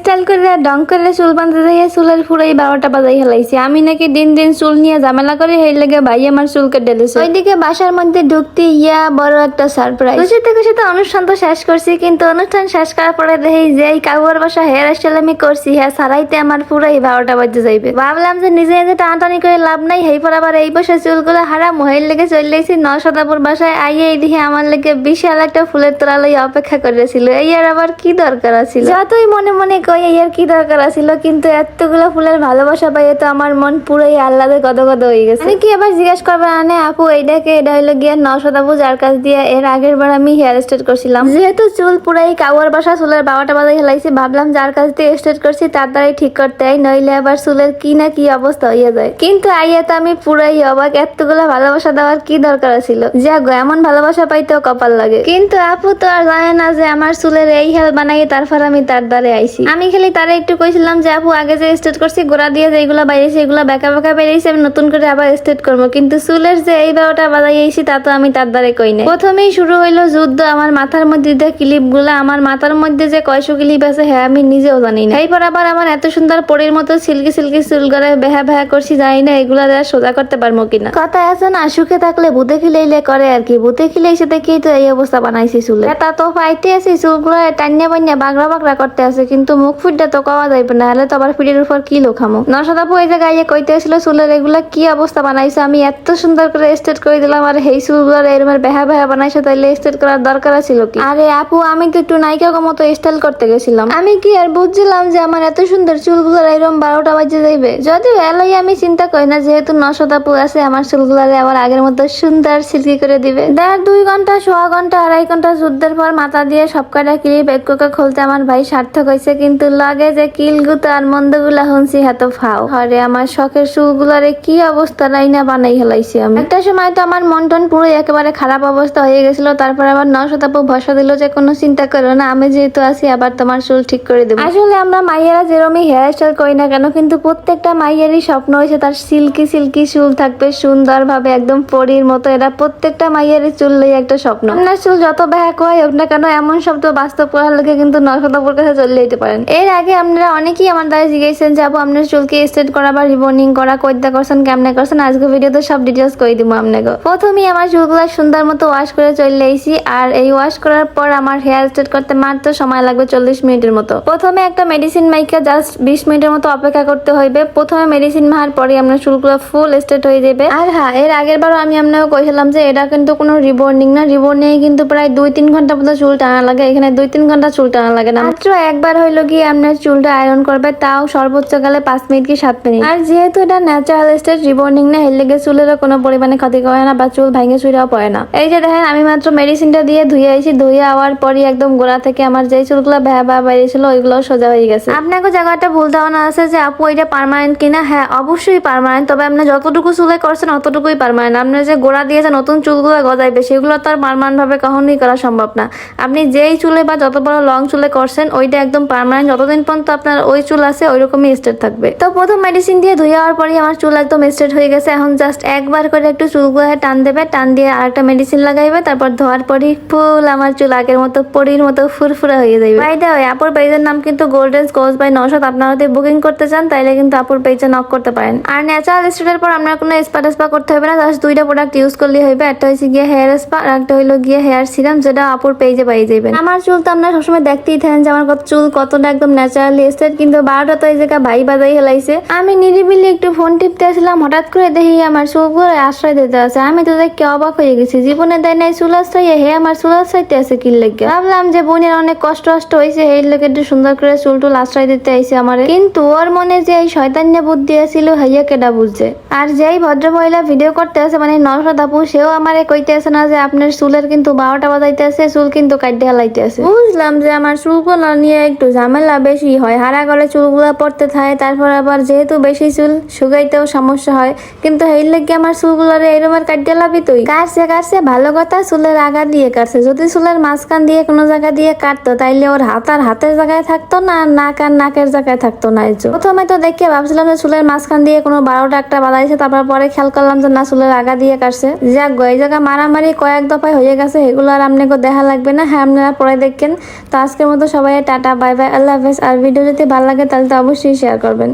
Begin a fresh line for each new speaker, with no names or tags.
Style করে ডং করে চুল বাঁধতে যাইয়া চুলের ফুরাই বারোটা বাজাই হেলাইছি। আমি নাকি দিন দিন চুল নিয়ে ঝামেলা করে সেই লেগে ভাই আমার চুল কেটে দিয়েছে ওইদিকে বাসার মধ্যে ঢুকতে ইয়া বড় একটা সারপ্রাইজ খুশিতে খুশিতে অনুষ্ঠান তো শেষ করছি কিন্তু অনুষ্ঠান শেষ করার পরে দেখি যে এই কাকুয়ার বাসা হেয়ার স্টাইল আমি করছি হ্যাঁ সারাইতে আমার পুরাই বারোটা বাজে যাইবে। ভাবলাম যে নিজে নিজে টানাটানি করে লাভ নাই হেই পর আবার এই বসে চুলগুলো হারা মহিল লেগে চলে গেছি নশদাপুর বাসায় আইয়ে এই দিকে আমার লেগে বিশাল একটা ফুলের তোলা লই অপেক্ষা করেছিল এই আর আবার কি দরকার আছিল? যতই মনে মনে কই এই কি দরকার আছিল? কিন্তু এতগুলো ফুলের ভালোবাসা পাইয়ে তো আমার মন পুরোই আহ্লাদে গদ গদ হয়ে গেছে। আমি কি আবার জিজ্ঞেস করবে আনে আপু এইটাকে এটা হইল গিয়ে নশদাপু যার কাছ দিয়ে এর আগের বার আমি হেয়ার স্ট্রেট করছিলাম। যেহেতু চুল পুরাই কাওয়ার বাসা চুলের বাবাটা বাজাই হেলাইছি ভাবলাম যার কাছ দিয়ে স্ট্রেট করছি তার দ্বারাই ঠিক করতে হয় নইলে আবার চুলের কি না কি অবস্থা হইয়া যায়। কিন্তু আইয়া তো আমি পুরাই অবাক এতগুলো ভালোবাসা দেওয়ার কি দরকার ছিল যা গো এমন ভালোবাসা পাইতেও কপাল লাগে। কিন্তু আপু তো আর জানে না যে আমার চুলের এই হেল বানাই তারপর আমি তার দ্বারে আইছি। আমি খালি তারে একটু কইছিলাম যে, আপু, আগে যে স্টেট করছি, গোড়া দিয়ে যেগুলো বাইরেছে, এগুলো বেকা বেকা বেরিয়েছে আমি নতুন করে আবার স্টেট করব। কিন্তু চুলের যে এই বারোটা বাজাই আইছি, তা তো আমি তার দ্বারে কই নাই। প্রথমেই শুরু হইল যুদ্ধ, আমার মাথার মধ্যে যে ক্লিপগুলা আমার মাথার মধ্যে যে কয়শো ক্লিপ আছে হ্যাঁ আমি নিজেও জানি না। এরপর আবার আমার এত সুন্দর পরীর মতো সিল্কি সিল্কি চুল করে বেহা বেহা করছি, জানি না এগুলা সোজা করতে পারব কিনা। কথা আছে না, সুখে থাকলে ভূতে খিলাইলে করে আর কি। ভূতে খিলাইছে দেখেই তো এই অবস্থা বানাইছি চুলে। তা তো পাইতে আছে, চুলগুলো টান্যা বান্যা বাগড়া বাগড়া করতে আছে, কিন্তু মুখ ফুটটা তো কওয়া যাইবে না হলে তো আবার ফিটের উপর কি লোখামো নশাদাপু এই জায়গায় ইয়ে কইতে ছিল চুলের এগুলা কি অবস্থা বানাইছে? আমি এত সুন্দর করে স্ট্রেট করে দিলাম আর এই চুলগুলো এরমের বেহা বেহা বানাইছে তাইলে স্ট্রেট করার দরকার ছিল কি? আরে আপু আমি তো একটু নায়িকা মতো স্টাইল করতে গেছিলাম। আমি কি আর বুঝছিলাম যে আমার এত সুন্দর চুলগুলো এরকম বারোটা বাজে যাইবে? যদিও এলাই আমি চিন্তা করি না যেহেতু নশতাপু আছে আমার চুলগুলারে আবার আগের মতো সুন্দর সিল্কি করে দিবে। দেড় দুই ঘণ্টা সোয়া ঘণ্টা আড়াই ঘণ্টা যুদ্ধের পর মাথা দিয়ে সব কটা ক্লিপ এককে খুলতে আমার ভাই সার্থক হয়েছে কিন্তু লাগে যে কিল গুতো আর মন্দগুলা শুনছি হাতো ফাও। আরে আমার শখের চুলগুলারে কি অবস্থা নাই না বানাই হেলাইছি আমি। একটা সময় তো আমার মন টন পুরো একেবারে খারাপ অবস্থা হয়ে গেছিল, তারপর আবার নশতাপু ভরসা দিল যে কোনো চিন্তা করো না, আমি যেহেতু আছি, আবার তোমার চুল ঠিক করে দেবো। আসলে আমরা মাইয়ারা যেরমই হেয়ার স্টাইল করি না কেন, কিন্তু প্রত্যেকটা মাইয়ারই স্বপ্ন হয়েছে তার সিল্কি সিল্কি চুল থাকবে সুন্দর ভাবে একদম পরির মতো, এরা প্রত্যেকটা মাইয়ারই চুল লই একটা স্বপ্ন। আপনার চুল যত ব্যাক হয় হোক না কেন, এমন শব্দ বাস্তব করার লোকে কিন্তু নশতাপুর কাছে চলে যেতে পারেন। এর আগে আপনারা অনেকেই আমার দ্বারা জিজ্ঞেসেন যে, আপু, আপনার চুলকে স্ট্রেট করা বা রিবর্নিং করা কইদা করছেন, কেমনে করছেন? আজকে ভিডিওতে সব ডিটেলস করে দিব আপনাকে? প্রথমেই আমার চুলগুলো সুন্দর মতো ওয়াশ করে চলে এসেছি আর এই ওয়াশ করার পর আমার হেয়ার স্ট্রেট করতে মাত্র সময় লাগবে চল্লিশ মিনিটের মতো। প্রথমে একটা মেডিসিন মাইকে জাস্ট বিশ মিনিটের মতো অপেক্ষা করতে হইবে। প্রথমে মেডিসিন মাহার পরে আপনার চুলগুলো ফুল স্ট্রেট হয়ে যাবে। আর হ্যাঁ এর আগের বারও আমি আপনাকে কইছিলাম যে, এটা কিন্তু কোনো রিবর্নিং না। রিবর্নিং কিন্তু প্রায় দুই তিন ঘণ্টা মতো চুল টানা লাগে। এখানে দুই তিন ঘণ্টা চুল টানা লাগে না। মাত্র একবার হইল গিয়ে আপনার চুলটা আয়রন করবে, তাও সর্বোচ্চ গেলে পাঁচ মিনিট কি সাত মিনিট? আর যেহেতু এটা ন্যাচারাল স্টেট রিবর্নিং না এর লেগে চুলেরও কোনো পরিমাণে ক্ষতি করে না বা চুল ভাঙে চুইরাও পড়ে না। এই যে দেখেন, আমি মাত্র মেডিসিনটা দিয়ে ধুয়ে আইছি, ধুয়ে আওয়ার পরই একদম গোড়া থেকে আমার যে চুলগুলো ভ্যা ভ্যা বেরিয়েছিল, ওইগুলো সোজা হয়ে গেছে। আপনাকে জায়গাটা ভুল ধারণা আছে যে, আপু, এটা পার্মানেন্ট কিনা? হ্যাঁ অবশ্যই পার্মানেন্ট তবে আপনি যতটুকু চুলে করছেন, অতটুকুই পার্মানেন্ট আপনি যে গোড়া দিয়েছে নতুন চুলগুলো গজাইবে, সেগুলো তো আর পার্মানেন্ট ভাবে কখনোই করা সম্ভব না। আপনি যেই চুলে বা যত বড় লং চুলে করছেন, ওইটা একদম পার্মানেন্ট যতদিন পর্যন্ত আপনার ওই চুল আছে ওই রকমই স্ট্রেট থাকবে। তো প্রথম মেডিসিন দিয়ে ধুয়ে হওয়ার পরই আমার চুল একদম স্ট্রেট হয়ে গেছে। এখন জাস্ট একবার করে একটু চুলগুলো টান দেবে, টান দিয়ে আরেকটা মেডিসিন লাগাইবে, তারপর ধোয়ার পরই ফুল আমার চুল আগের মতো, পরির মতো ফুরফুরা হয়ে যাবে বাই দা আপুর পেজের নাম কিন্তু গোল্ডেন স্কোজ বাই নশত আপনারা যদি বুকিং করতে চান, তাইলে কিন্তু আপুর পেজে নক করতে পারেন। আর ন্যাচারাল স্টেটের পর আপনার কোনো স্পা টেসপা করতে হবে না জাস্ট দুইটা প্রোডাক্ট ইউজ করলে হইবে। একটা হচ্ছে গিয়ে হেয়ার স্পা আর একটা হইল গিয়ে হেয়ার সিরাম যেটা আপুর পেজে পাই যাবেন আমার চুল তো আপনারা সবসময় দেখতেই থাকেন যে আমার চুল কতটা একদম ন্যাচারালি স্টেট কিন্তু বারোটা তো এই জায়গায় ভাই বাজাই হেলাইছে। আমি নিরিবিলি একটু ফোন টিপতে আসলাম, হঠাৎ করে দেখি আমার চুলগুলো আশ্রয় দিতে আছে। আমি তো দেখে অবাক হয়ে গেছি, জীবনে দেয় নাই চুল আশ্রয়, হে আমার চুল আশ্রয়তে আছে কি লেগে? ভাবলাম যে বোনের অনেক কষ্ট কষ্ট হয়েছে, এই লেগে একটু সুন্দর করে চুল টুল আশ্রয় দিতে আইছে আমার। কিন্তু ওর মনে যে এই শয়তান্য বুদ্ধি আছিল, হাইয়া কেডা বুঝছে আর যেই ভদ্র মহিলা ভিডিও করতে আছে মানে নরসদ আপু, সেও আমারে কইতে আছে না যে আপনার চুলের কিন্তু বারোটা বাজাইতে আছে, চুল কিন্তু কাটতে হালাইতে আছে। বুঝলাম যে আমার চুলগুলো নিয়ে একটু ঝামেলা বেশি হয়। হারা গলে চুলগুলো পড়তে থাকে, তারপর আবার যেহেতু বেশি চুল শুকাইতেও সমস্যা হয়। কিন্তু এই লেগে আমার চুলগুলোরে এরকম কাটতে লাভি তুই? কাটছে কাটছে, ভালো কথা, চুলের আগা দিয়ে কাটছে। যদি চুলের মাঝখান দিয়ে কোনো জায়গা দিয়ে কাটতো, তাইলে ওর হাত আর হাতের জায়গায় থাকতো না, আর নাক আর নাকের জায়গায় থাকতো না এই। প্রথমে তো দেখে ভাবছিলাম যে চুলের মাঝখান দিয়ে কোনো বারোটা একটা বাজাইছে তারপর পরে খেয়াল করলাম যে না, চুলের আগা দিয়ে কাটছে। যাক গো, এই জায়গা মারামারি কয়েক দফায় হয়ে গেছে, এগুলো আর আপনাকে দেখা লাগবে না। হ্যাঁ আপনারা পরে দেখেন। তো আজকের মতো সবাই টাটা, বাই বাই, আল্লাহ আল্লাহ হাফেজ। আর ভিডিও যদি ভালো লাগে তাহলে তো অবশ্যই শেয়ার করবেন।